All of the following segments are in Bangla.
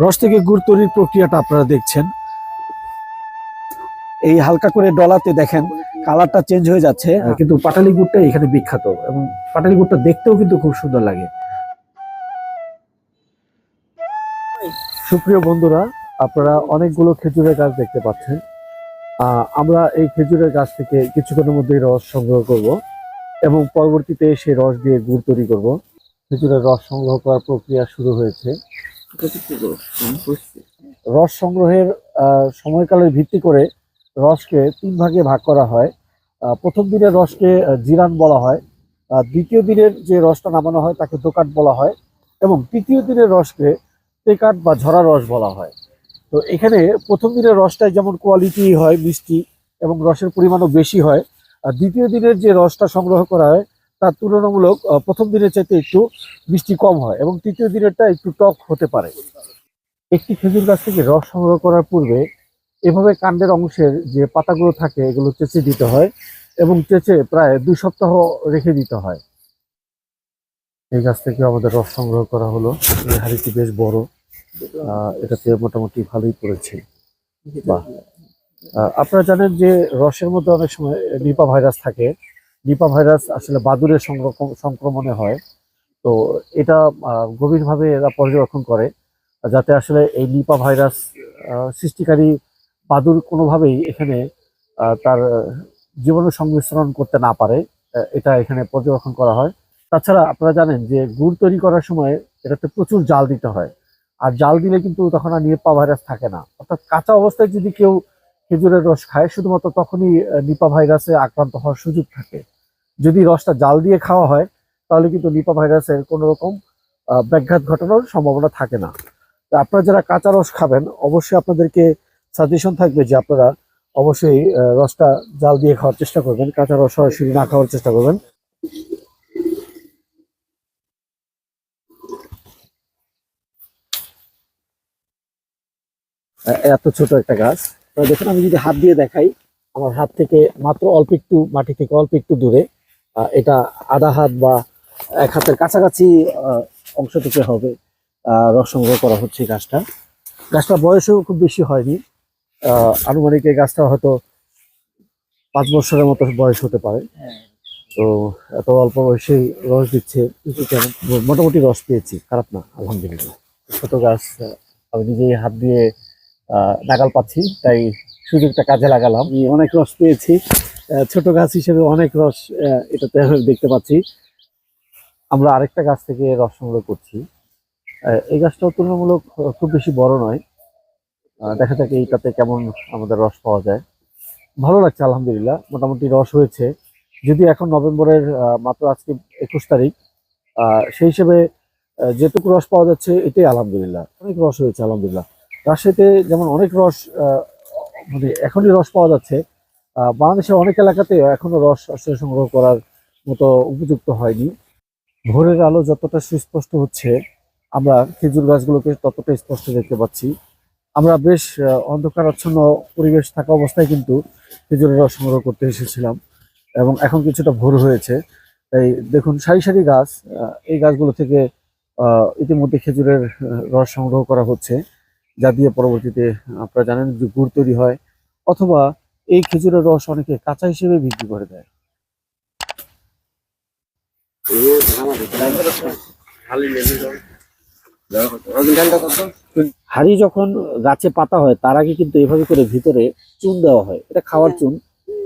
রস থেকে গুড় তৈরির প্রক্রিয়াটা আপনারা দেখছেন। এই হালকা করে ডলাতে দেখেন কালারটা চেঞ্জ হয়ে যাচ্ছে। কিন্তু পাটালি গুড়টা এখানে বিখ্যাত এবং পাটালি গুড়টা দেখতেও কিন্তু খুব সুন্দর লাগে। সুপ্রিয় বন্ধুরা আপনারা অনেকগুলো খেজুরের গাছ দেখতে পাচ্ছেন। আহ, আমরা এই খেজুরের গাছ থেকে কিছুক্ষণের মধ্যেই রস সংগ্রহ করব এবং পরবর্তীতে সেই রস দিয়ে গুড় তৈরি করব। খেজুরের রস সংগ্রহ করার প্রক্রিয়া শুরু হয়েছে। রস। সংগ্রহের সময়কালের ভিত্তি করে রসকে তিন ভাগে ভাগ করা হয়। প্রথম দিনের রসকে জিরান বলা হয়। দ্বিতীয় দিনের যে রসটা নামানো হয় তাকে দোকাট বলা হয় এবং তৃতীয় দিনের রসকে টেকাট বা ঝরা রস বলা হয়। তো এখানে প্রথম দিনের রসটায় যেমন কোয়ালিটি হয় মিষ্টি এবং রসের পরিমাণও বেশি হয়, আর দ্বিতীয় দিনের যে রসটা সংগ্রহ করা হয় তার তুলনামূলক প্রথম দিনের চাইতে একটু মিষ্টি কম হয় এবং তৃতীয় দিনেরটা একটু টক হতে পারে। একটি খেজুর গাছ থেকে রস সংগ্রহ করার পূর্বে এভাবে কাণ্ডের অংশের যে পাতাগুলো থাকে, এগুলো চেঁচে দিতে হয় এবং চেঁচে প্রায় দুই সপ্তাহ রেখে দিতে হয়। এই গাছ থেকে আমাদের রস সংগ্রহ করা হলো। এই হাড়িটি বেশ বড়। এটাতে মোটামুটি ভালোই পড়েছে। আপনারা জানেন যে রসের মধ্যে অনেক সময় নিপা ভাইরাস থাকে। নিপা ভাইরাস আসলে বাদুরের সংক্রমণে হয়। তো এটা গভীরভাবে এরা পর্যবেক্ষণ করে, যাতে আসলে এই নিপা ভাইরাস সৃষ্টিকারী বাদুর কোনোভাবেই এখানে তার জীবাণু সংমিশ্রণ করতে না পারে। এটা এখানে পর্যবেক্ষণ করা হয়। তাছাড়া আপনারা জানেন যে গুড় তৈরি করার সময় এটাতে প্রচুর জাল দিতে হয়। আর জাল দিলে কিন্তু তখন আর নিপা ভাইরাস থাকে না। অর্থাৎ কাঁচা অবস্থায় যদি কেউ খেজুরের রস খায়, শুধুমাত্র তখনই নিপা ভাইরাসে আক্রান্ত হওয়ার সুযোগ থাকে। যদি রসটা জাল দিয়ে খাওয়া হয়, তাহলে কিন্তু নিপা ভাইরাসের কোনো রকম ব্যাঘাত ঘটানোর সম্ভাবনা থাকে না। তো আপনারা যারা কাঁচা রস খাবেন, অবশ্যই আপনাদেরকে সাজেশন থাকবে যে আপনারা অবশ্যই রসটা জাল দিয়ে খাওয়ার চেষ্টা করবেন, কাঁচা রস সরাসরি না খাওয়ার চেষ্টা করবেন। এত ছোট একটা গাছ। দেখুন, আমি যদি হাত দিয়ে দেখাই, আমার হাত থেকে মাত্র অল্প একটু, মাটি থেকে অল্প একটু দূরে। এটা আধা হাত বা এক হাতের কাছাকাছি অংশ থেকে হবে। রস সংগ্রহ করা হচ্ছে গাছটা। গাছটা বয়সও খুব বেশি হয়নি। আনুমানিক এই গাছটা হয়তো পাঁচ বছরের মতো বয়স হতে পারে। তো এত অল্প বয়সেই রস দিচ্ছে। কিন্তু মোটামুটি রস পেয়েছি। খারাপ না, আলহামদুলিল্লাহ। ছোট গাছ আমি নিজেই হাত দিয়ে নাগাল পাচ্ছি। তাই সুযোগটা কাজে লাগালাম। অনেক রস পেয়েছি। ছোট গাছ হিসেবে অনেক রস এটাতে দেখতে পাচ্ছি। আমরা আরেকটা গাছ থেকে রস সংগ্রহ করছি। এই গাছটাও তুলনামূলক খুব বেশি বড় নয়। দেখা যাক এইটাতে কেমন আমাদের রস পাওয়া যায়। ভালো লাগছে, আলহামদুলিল্লাহ। মোটামুটি রস হয়েছে। যদি এখন নভেম্বরের মাত্র আজকে একুশ তারিখ সেই হিসেবে যেটুকু রস পাওয়া যাচ্ছে, এটাই আলহামদুলিল্লাহ। অনেক রস হয়েছে, আলহামদুলিল্লাহ। রাজশাহীতে যেমন অনেক রস মানে এখনই রস পাওয়া যাচ্ছে বাংলাদেশের অনেক এলাকাতে এখনও রস আসলে সংগ্রহ করার মতো উপযুক্ত হয়নি। ভোরের আলো যতটা সুস্পষ্ট হচ্ছে, আমরা খেজুর গাছগুলোকে ততটা স্পষ্ট দেখতে পাচ্ছি। আমরা বেশ অন্ধকারাচ্ছন্ন পরিবেশ থাকা অবস্থায় কিন্তু খেজুরের রস সংগ্রহ করতে এসেছিলাম এবং এখন কিছুটা ভোর হয়েছে। তাই দেখুন, সারি সারি গাছ এই গাছগুলো থেকে ইতিমধ্যে খেজুরের রস সংগ্রহ করা হচ্ছে। যা দিয়ে পরবর্তীতে আপনারা জানেন যে গুড় তৈরি হয় অথবা এই খেজুরের রস অনেকে কাঁচা হিসেবে বিক্রি করে দেয়। হাড়ি যখন গাছে পাতা হয় তার আগে কিন্তু এভাবে করে ভিতরে চুন দেওয়া হয়। এটা খাওয়ার চুন।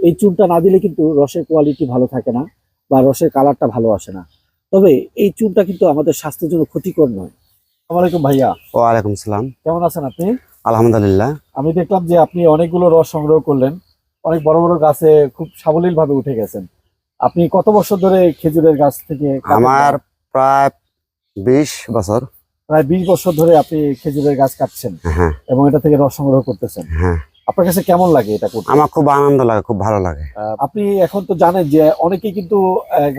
এই চুনটা না দিলে কিন্তু রসের কোয়ালিটি ভালো থাকে না বা রসের কালারটা ভালো আসে না। তবে এই চুনটা কিন্তু আমাদের স্বাস্থ্যের জন্য ক্ষতিকর নয়। ভাইয়া। ওয়ালাইকুম সালাম। কেমন আছেন আপনি? আলহামদুলিল্লাহ। আমি দেখলাম যে আপনি অনেকগুলো রস সংগ্রহ করলেন। অনেক বড় বড় গাছে খুব সাবলীল ভাবে উঠে গেছেন। আপনি কত বছর ধরে খেজুরের গাছ থেকে আমার প্রায় বিশ বছর। প্রায় বিশ বছর ধরে আপনি খেজুরের গাছ কাটছেন হ্যাঁ। এবং এটা থেকে রস সংগ্রহ করতেছেন। হ্যাঁ। আপনার কাছে কেমন লাগে এটা করতে? আমার খুব আনন্দ লাগে খুব ভালো লাগে। আপনি এখন তো জানেন যে অনেকেই কিন্তু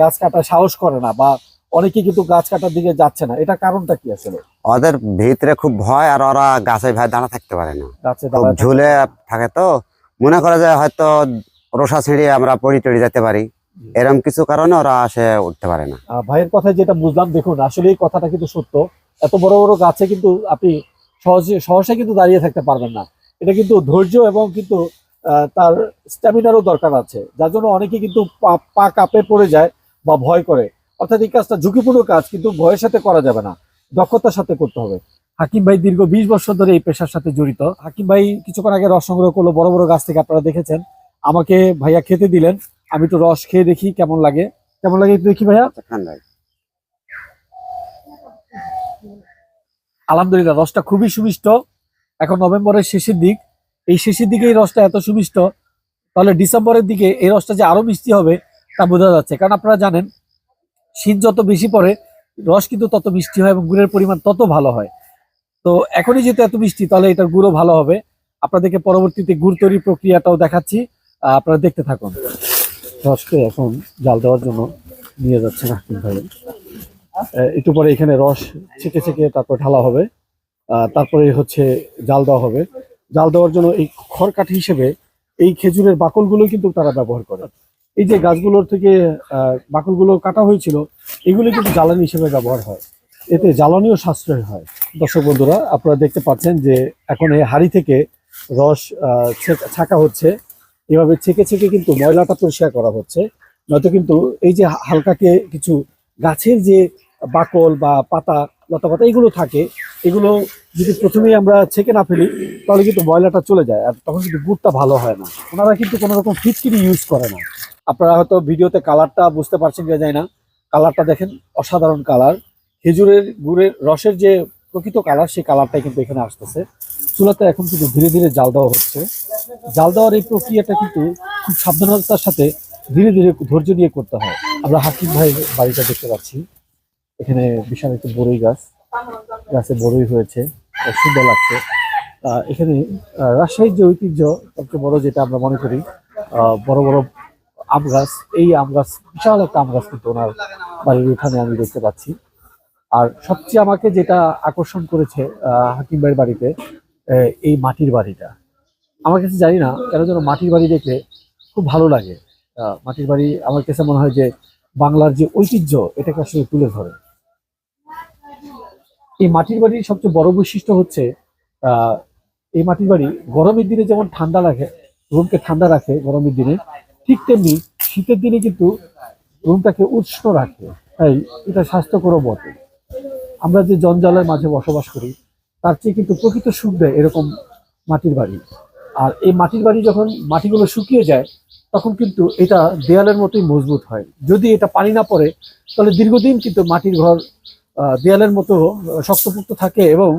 গাছ কাটার সাহস করে না বা অনেকে কিন্তু গাছ কাটার দিকে যাচ্ছে না। এটা কারণটা কি আসলে? ওদের ভিতরে খুব ভয় আর ওরা গাছে ভাই দাঁড়া থাকতে পারে না। ঝুলে থাকে তো মনে করা যায় হয়তো রসা ছিঁড়িয়ে আমরা পড়ি টড়ি যেতে পারি। এরকম কিছু কারণে ওরা আসে উঠতে পারে না। ভাইয়ের কথা যেটা বুঝলাম দেখুন আসলে এই কথাটা কিন্তু সত্য। এত বড় বড় গাছে কিন্তু আপনি সহজে সহসা কিন্তু দাঁড়িয়ে থাকতে পারবেন না। এটা কিন্তু ধৈর্য এবং কিন্তু তার স্ট্যামিনারও দরকার আছে। যার জন্য অনেকে কিন্তু পা- পা কাঁপে পড়ে যায় বা ভয় করে। অর্থাৎ এই কাজটা ঝুঁকিপূর্ণ কাজ কিন্তু ভয়ের সাথে করা যাবে না। দক্ষতার সাথে করতে হবে। হাকিম ভাই দীর্ঘ বিশ বছর ধরে এই পেশার সাথে জড়িত। হাকিম ভাই কিছুক্ষণ আগে রস সংগ্রহ করল বড় বড় গাছ থেকে আপনারা দেখেছেন। আমাকে ভাইয়া খেতে দিলেন। আমি একটু রস খেয়ে দেখি কেমন লাগে। কেমন লাগে একটু দেখি ভাইয়া? আলহামদুলিল্লাহ রসটা খুবই সুমিষ্ট। এখন নভেম্বরের শেষের দিক। এই শেষের দিকে এই রসটা এত সুমিষ্ট তাহলে ডিসেম্বরের দিকে এই রসটা যে আরও মিষ্টি হবে তা বোঝা যাচ্ছে। কারণ আপনারা জানেন শীত যত বেশি পড়ে রস কিন্তু তত মিষ্টি হয় এবং গুড়ের পরিমাণ তত ভালো হয়। তো এখনই যেহেতু এত মিষ্টি তাহলে এটার গুঁড়ো ভালো হবে। আপনাদেরকে পরবর্তীতে গুড় তৈরির প্রক্রিয়াটাও দেখাচ্ছি। আপনারা দেখতে থাকুন। রসকে এখন জাল দেওয়ার জন্য নিয়ে যাচ্ছে হাকিম ভাই। একটু পরে এখানে রস ছেঁকে ছেঁকে তারপর ঢালা হবে। তারপরে হচ্ছে জাল দেওয়া হবে। জাল দেওয়ার জন্য এই খড়কাঠি হিসেবে এই খেজুরের বাকলগুলো কিন্তু তারা ব্যবহার করে। এই যে গাছগুলোর থেকে বাকলগুলো কাটা হয়েছিল, এগুলো কিন্তু জ্বালানি হিসেবে ব্যবহার হয়। এতে জ্বালানিও সাশ্রয় হয়। দর্শক বন্ধুরা, আপনারা দেখতে পাচ্ছেন যে এখন এই হাড়ি থেকে রস ছেঁকা- হচ্ছে। এভাবে ছেঁকে ছেঁকে কিন্তু ময়লাটা পরিষ্কার করা হচ্ছে। নয়তো কিন্তু এই যে হালকাকে কিছু গাছের যে বাকল বা পাতা, লতা পাতা, এগুলো থাকে। এগুলো যদি প্রথমেই আমরা ছেঁকে না ফেলি, তাহলে কিন্তু ময়লাটা চলে যায় আর তখন কিন্তু গুড়টা ভালো হয় না। ওনারা কিন্তু কোনো রকম ফিচকিরি ইউজ করে না। আপনারা হয়তো ভিডিওতে কালারটা বুঝতে পারছেন কিনা যায় না। কালারটা দেখেন, অসাধারণ কালার খেজুরের গুড়ের রসের যে প্রকৃত কালার, সেই কালারটাই কিন্তু এখানে আসতেছে। চুলাতে এখন কিন্তু ধীরে ধীরে জাল দেওয়া হচ্ছে। জাল দেওয়ার এই প্রক্রিয়াটা কিন্তু খুব সাবধানতার সাথে ধীরে ধীরে ধৈর্য দিয়ে করতে হয়। আমরা হাকিম ভাই বাড়িটা দেখতে পাচ্ছি। এখানে বিশাল একটি বড়ই গাছ। গাছে বড়ই হয়েছে। সুন্দর লাগছে। এখানে রাজশাহীর যে ঐতিহ্য সবচেয়ে বড় যেটা আমরা মনে করি বড় বড় আম গাছ, এই আম গাছ, বিশাল একটা আম গাছ কিন্তু ওনার বাড়ির উঠানে আমি দেখতে পাচ্ছি। আর সবচেয়ে আমাকে যেটা আকর্ষণ করেছে হাকিম ভাইয়ের বাড়িতে এই মাটির বাড়িটা। আমার কাছে জানি না কেন যেন মাটির বাড়ি দেখলে খুব ভালো লাগে। মাটির বাড়ি আমার কাছে মনে হয় যে বাংলার যে ঐতিহ্য, এটাকে আসলে তুলে ধরে। এই মাটির বাড়ির সবচেয়ে বড় বৈশিষ্ট্য হচ্ছে এই মাটির বাড়ি গরমের দিনে যেমন ঠান্ডা রাখে, রুমকে ঠান্ডা রাখে গরমের দিনে, ঠিক তেমনি শীতের দিনে কিন্তু রুমটাকে উষ্ণ রাখে। তাই এটা স্বাস্থ্যকরও বটে। আমরা যে জঞ্জালের মাঝে বসবাস করি, তার চেয়ে কিন্তু প্রকৃত সুখ দেয় এরকম মাটির বাড়ি। আর এই মাটির বাড়ি যখন মাটিগুলো শুকিয়ে যায়, তখন কিন্তু এটা দেয়ালের মতোই মজবুত হয়। যদি এটা পানি না পড়ে, তাহলে দীর্ঘদিন কিন্তু মাটির ঘর দেয়ালের মতো শক্তপোক্ত থাকে এবং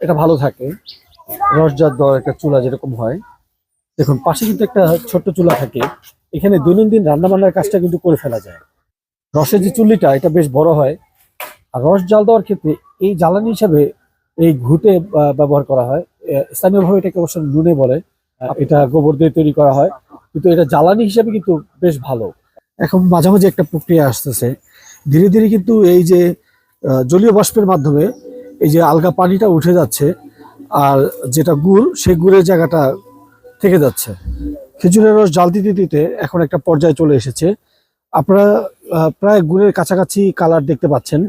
এটা ভালো থাকে। রসজাত দেওয়ার একটা চুলা যেরকম হয়, দেখুন, পাশে কিন্তু একটা ছোট্ট চুলা থাকে। এখানে দৈনন্দিন রান্নাবান্নার কাজটা কিন্তু করে ফেলা যায়। রসের যে চুল্লিটা, এটা বেশ বড় হয়। আর রস জাল দেওয়ার ক্ষেত্রে এই জ্বালানি হিসাবে এই ঘুটে ব্যবহার করা হয়। স্থানীয়ভাবে এটাকে অবশ্য নুনে বলে। এটা গোবর দিয়ে তৈরি করা হয়। কিন্তু এটা জ্বালানি হিসাবে কিন্তু বেশ ভালো। এখন মাঝামাঝি একটা প্রক্রিয়া আসতেছে। ধীরে ধীরে কিন্তু এই যে জলীয় বাষ্পের মাধ্যমে এই যে আলগা পানিটা উঠে যাচ্ছে আর যেটা গুড়, সেই গুড়ের জায়গাটা থেকে যাচ্ছে। খেজুরের রস জাল দিতে দিতে এখন একটা পর্যায়ে চলে এসেছে। আপনারা প্রায় গুড়ের কাছাকাছি কালার দেখতে পাচ্ছেন।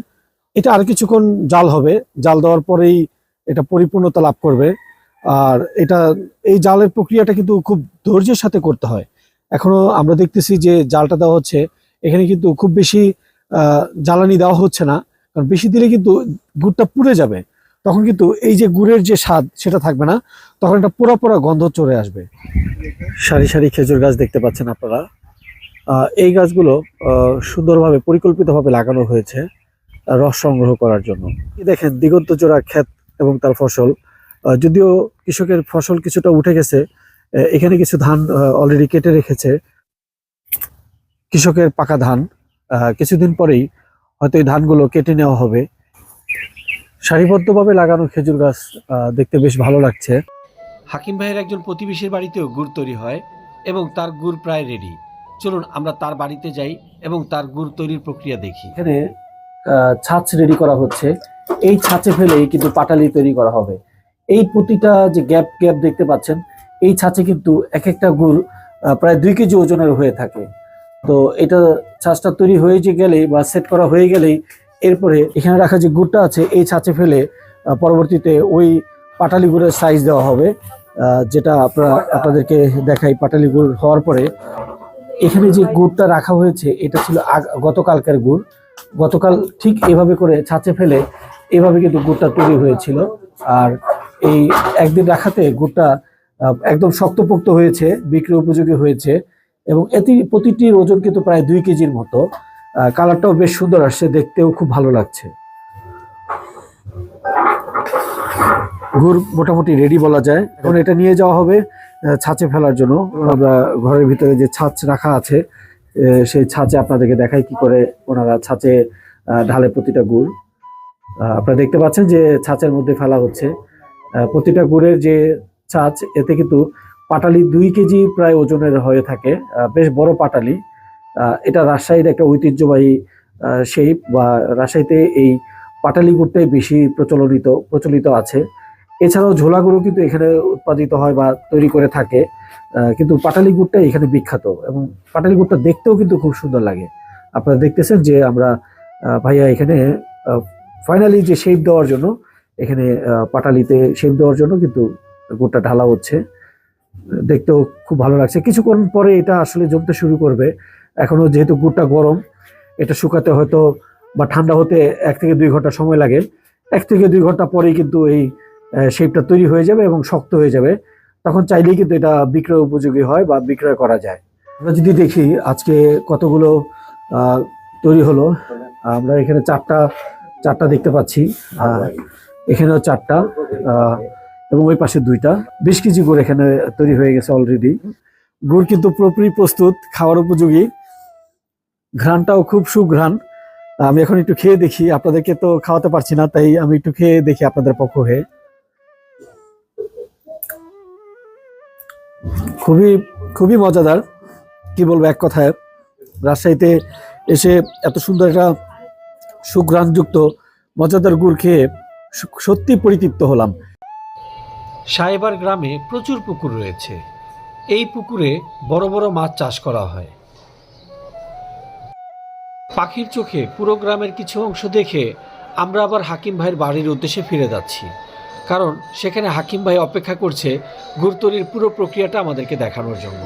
এটা আর কিছুক্ষণ জাল হবে। জাল দেওয়ার পরেই এটা পরিপূর্ণতা লাভ করবে। আর এটা, এই জালের প্রক্রিয়াটা কিন্তু খুব ধৈর্যের সাথে করতে হয়। এখনও আমরা দেখতেছি যে জালটা দেওয়া হচ্ছে। এখানে কিন্তু খুব বেশি জ্বালানি দেওয়া হচ্ছে না। কারণ বেশি দিলে কিন্তু গুড়টা পুড়ে যাবে। তখন কিন্তু এই যে গুড়ের যে স্বাদ সেটা থাকবে না। তখন একটা পোড়া পোড়া গন্ধ চলে আসবে। সারি সারি খেজুর গাছ দেখতে পাচ্ছেন আপনারা। এই গাছগুলো সুন্দরভাবে, পরিকল্পিতভাবে লাগানো হয়েছে। রস সংগ্রহ করার জন্য। দেখেন দিগন্ত জোড়া ক্ষেত এবং তার ফসল। যদিও কৃষকের ফসল কিছুটা উঠে গেছে এখানে কিছু ধান অলরেডি কেটে রেখেছে। কৃষকের পাকা ধান কিছুদিন পরেই হয়তো এই ধানগুলো কেটে নেওয়া হবে। সারিবদ্ধভাবে লাগানো খেজুর গাছ দেখতে বেশ ভালো লাগছে। হাকিম ভাইয়ের একজন প্রতিবেশীর বাড়িতেও গুড় তৈরি হয় এবং তার গুড় প্রায় রেডি চলুন আমরা তার বাড়িতে যাই এবং তার গুড় তৈরির প্রক্রিয়া দেখি। এখানে ছাঁচ রেডি করা হচ্ছে। এই ছাঁচে ফেলেই কিন্তু পাটালি তৈরি করা হবে। এই প্রতিটা যে গ্যাপ গ্যাপ দেখতে পাচ্ছেন, এই ছাঁচে কিন্তু এক একটা গুড় প্রায় দুই কেজি ওজনের হয়ে থাকে। তো এটা ছাঁচটা তৈরি হয়ে যে গেলেই বা সেট করা হয়ে গেলেই এরপরে এখানে রাখা যে গুড়টা আছে, এই ছাঁচে ফেলে পরবর্তীতে ওই পাটালি গুড়ের সাইজ দেওয়া হবে। যেটা আপনারা, আপনাদেরকে দেখাই পাটালি গুড় হওয়ার পরে। এখানে যে গুড়টা রাখা হয়েছে, এটা ছিল গতকালকের গুড়। গতকাল ঠিক এভাবে করে ছাঁচে ফেলে এভাবে কিন্তু গুড়টা তৈরি হয়েছিল। আর এই একদিন রাখাতে গুড়টা একদম শক্তপোক্ত হয়েছে, বিক্রি উপযোগী হয়েছে এবং এটি প্রতিটির ওজন কিন্তু প্রায় দুই কেজির মতো। কালারটাও বেশ সুন্দর আসছে দেখতেও খুব ভালো লাগছে। গুড় মোটামুটি রেডি বলা যায়। এখন এটা নিয়ে যাওয়া হবে ছাঁচে ফেলার জন্য। আমরা ঘরের ভিতরে যে ছাঁচ রাখা আছে সেই ছাঁচে আপনাদেরকে দেখাই কি করে ওনারা ছাঁচে ঢালে প্রতিটা গুড়। আপনারা দেখতে পাচ্ছেন যে ছাঁচের মধ্যে ফেলা হচ্ছে। প্রতিটা গুড়ের যে ছাঁচ, এতে কিন্তু পাটালি দুই কেজি প্রায় ওজনের হয়ে থাকে। বেশ বড় পাটালি। এটা রাজশাহীর একটা ঐতিহ্যবাহী শেপ বা রাজশাহীতে এই পাটালি গুড়টাই বেশি প্রচলিত প্রচলিত আছে। এছাড়াও ঝোলা গুঁড়ো কিন্তু এখানে উৎপাদিত হয় বা তৈরি করে থাকে কিন্তু পাটালি গুড়টা এখানে বিখ্যাত এবং পাটালি গুড়টা দেখতেও কিন্তু খুব সুন্দর লাগে। আপনারা দেখতেছেন যে আমরা ভাইয়া এখানে ফাইনালি যে শেপ দেওয়ার জন্য, এখানে পাটালিতে শেপ দেওয়ার জন্য কিন্তু গুড়টা ঢালা হচ্ছে। দেখতেও খুব ভালো লাগছে। কিছুক্ষণ পরে এটা আসলে জমতে শুরু করবে। এখনও যেহেতু গুড়টা গরম, এটা শুকাতে হয়তো বা ঠান্ডা হতে এক থেকে দুই ঘণ্টা সময় লাগে। এক থেকে দুই ঘণ্টা পরেই কিন্তু এই শেপটা তৈরি হয়ে যাবে এবং শক্ত হয়ে যাবে। তখন চাইলেই কিন্তু এটা বিক্রয় উপযোগী হয় বা বিক্রয় করা যায়। আমরা যদি দেখি আজকে কতগুলো তৈরি হলো, আমরা এখানে চারটা চারটা দেখতে পাচ্ছি। এখানেও চারটা এবং ওই পাশে দুইটা। বেশ কিছু গুড় এখানে তৈরি হয়ে গেছে অলরেডি গুড় কিন্তু পুরোপুরি প্রস্তুত, খাওয়ার উপযোগী। ঘ্রাণটাও খুব সুঘ্রাণ। আমি এখন একটু খেয়ে দেখি, আপনাদেরকে তো খাওয়াতে পারছি না, তাই আমি একটু খেয়ে দেখি আপনাদের পক্ষ হয়ে। খুবই খুবই মজাদার। কি বলব, এক কথায়। রাজশাহীতে এসে এত সুন্দর একটা সুঘ্রাণযুক্ত, মজাদার গুড় খেয়ে সত্যি পরিতৃপ্ত হলাম। সাহেবার গ্রামে প্রচুর পুকুর রয়েছে। এই পুকুরে বড় বড় মাছ চাষ করা হয়। পাখির চোখে পুরো গ্রামের কিছু অংশ দেখে আমরা আবার হাকিম ভাইয়ের বাড়ির উদ্দেশ্যে ফিরে যাচ্ছি। কারণ সেখানে হাকিম ভাই অপেক্ষা করছে গুড় তৈরির পুরো প্রক্রিয়াটা আমাদেরকে দেখানোর জন্য।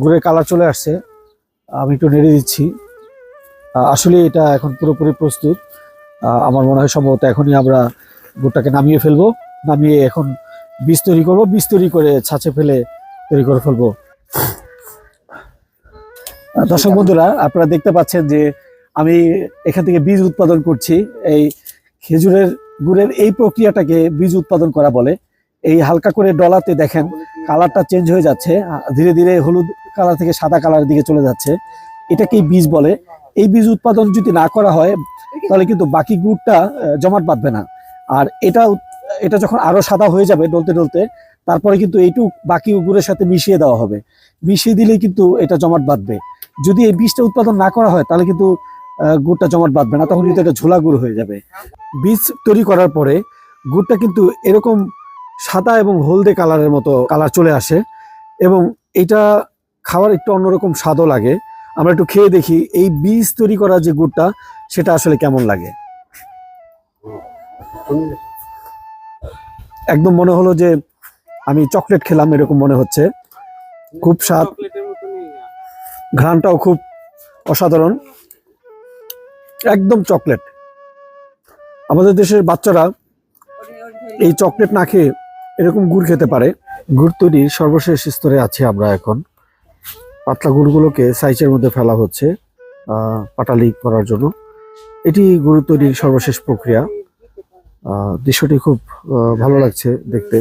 গুড়ের কালার চলে আসছে। আমি একটু নেড়ে দিচ্ছি। আসলে এটা এখন পুরোপুরি প্রস্তুত। আমার মনে হয় সম্ভবত এখনই আমরা গুড়টাকে নামিয়ে ফেলব। নামিয়ে এখন বীজ তৈরি করব। বীজ তৈরি করে ছাঁচে ফেলে তৈরি করে ফেলব। দর্শক বন্ধুরা, আপনারা দেখতে পাচ্ছেন যে আমি এখান থেকে বীজ উৎপাদন করছি। এই খেজুরের গুড়ের এই প্রক্রিয়াটাকে বীজ উৎপাদন করা বলে। এই হালকা করে ডলাতে দেখেন, কালারটা চেঞ্জ হয়ে যাচ্ছে। ধীরে ধীরে হলুদ কালার থেকে সাদা কালারের দিকে চলে যাচ্ছে। এটাকেই বীজ বলে। এই বীজ উৎপাদন যদি না করা হয়, তাহলে কিন্তু বাকি গুড়টা জমাট বাঁধবে না। আর এটা এটা যখন আরও সাদা হয়ে যাবে ডলতে ডলতে, তারপরে কিন্তু এইটুক বাকি গুড়ের সাথে মিশিয়ে দেওয়া হবে। মিশিয়ে দিলেই কিন্তু এটা জমাট বাঁধবে। যদি এই বীজটা উৎপাদন না করা হয়, তাহলে কিন্তু গুড়টা জমাট বাঁধবে না তখন কিন্তু এটা ঝোলা গুড় হয়ে যাবে। বীজ তৈরি করার পরে গুড়টা কিন্তু এরকম সাদা এবং হলদে কালারের মতো কালার চলে আসে এবং এটা খাওয়ার একটু অন্যরকম স্বাদও লাগে। আমরা একটু খেয়ে দেখি এই বীজ তৈরি করা যে গুড়টা সেটা আসলে কেমন লাগে। একদম মনে হলো যে আমি চকলেট খেলাম এরকম মনে হচ্ছে। খুব স্বাদ। ঘ্রাণটাও খুব অসাধারণ। একদম চকলেট। আমাদের দেশের বাচ্চারা এই চকলেট না খেয়ে এরকম গুড় খেতে পারে। গুড় তৈরির সর্বশেষ স্তরে আছি আমরা এখন। পাতলা গুড়গুলোকে সাইজের মধ্যে ফেলা হচ্ছে পাটালি করার জন্য। এটি গুড় তৈরির সর্বশেষ প্রক্রিয়া। দৃশ্যটি খুব ভালো লাগছে দেখতে।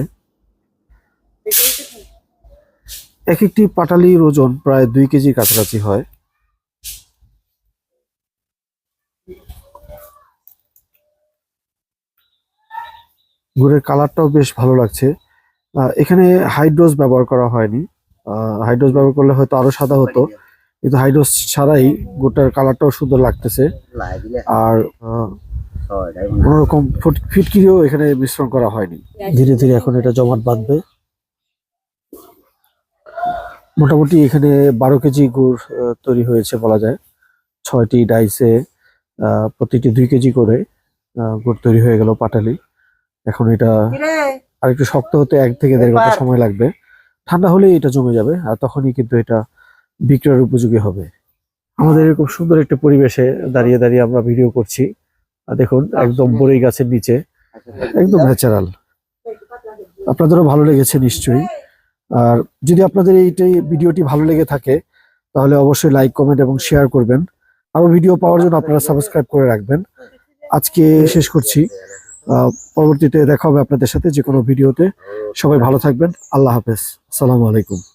এক একটি পাটালির ওজন প্রায় দুই কেজির কাছাকাছি হয়। গুড়ের কালারটাও বেশ ভালো লাগছে। এখানে হাইড্রোজ ব্যবহার করা হয়নি। হাইড্রোজ ব্যবহার করলে হয়তো আরও সাদা হতো। কিন্তু হাইড্রোজ ছাড়াই গুড়টার কালারটাও সুন্দর লাগতেছে। আর কোনোরকম ফুট- ফিটকিরিও এখানে মিশ্রণ করা হয়নি। ধীরে ধীরে এখন এটা জমাট বাঁধবে। মোটামুটি এখানে বারো কেজি গুড় তৈরি হয়েছে বলা যায়। ছয়টি ডাইসে প্রতিটি দুই কেজি করে গুড় তৈরি হয়ে গেল পাটালি। এখন এটা আর একটু শক্ত হতে এক থেকে দেড় ঘণ্টা সময় লাগবে। ঠান্ডা হলেই এটা জমে যাবে আর তখনই কিন্তু এটা বিক্রয়ের উপযোগী হবে। আমাদের এরকম সুন্দর একটা পরিবেশে দাঁড়িয়ে দাঁড়িয়ে আমরা ভিডিও করছি। আর দেখুন একদম বড়ই গাছের নিচে। একদম ন্যাচারাল। আপনাদেরও ভালো লেগেছে নিশ্চয়ই। আর যদি আপনাদের এইটাই ভিডিওটি ভালো লেগে থাকে তাহলে অবশ্যই লাইক কমেন্ট এবং শেয়ার করবেন। আরও ভিডিও পাওয়ার জন্য আপনারা সাবস্ক্রাইব করে রাখবেন। আজকে শেষ করছি। পরবর্তীতে দেখা হবে আপনাদের সাথে যে কোনো ভিডিওতে। সবাই ভালো থাকবেন। আল্লাহ হাফেজ। আসসালামু আলাইকুম।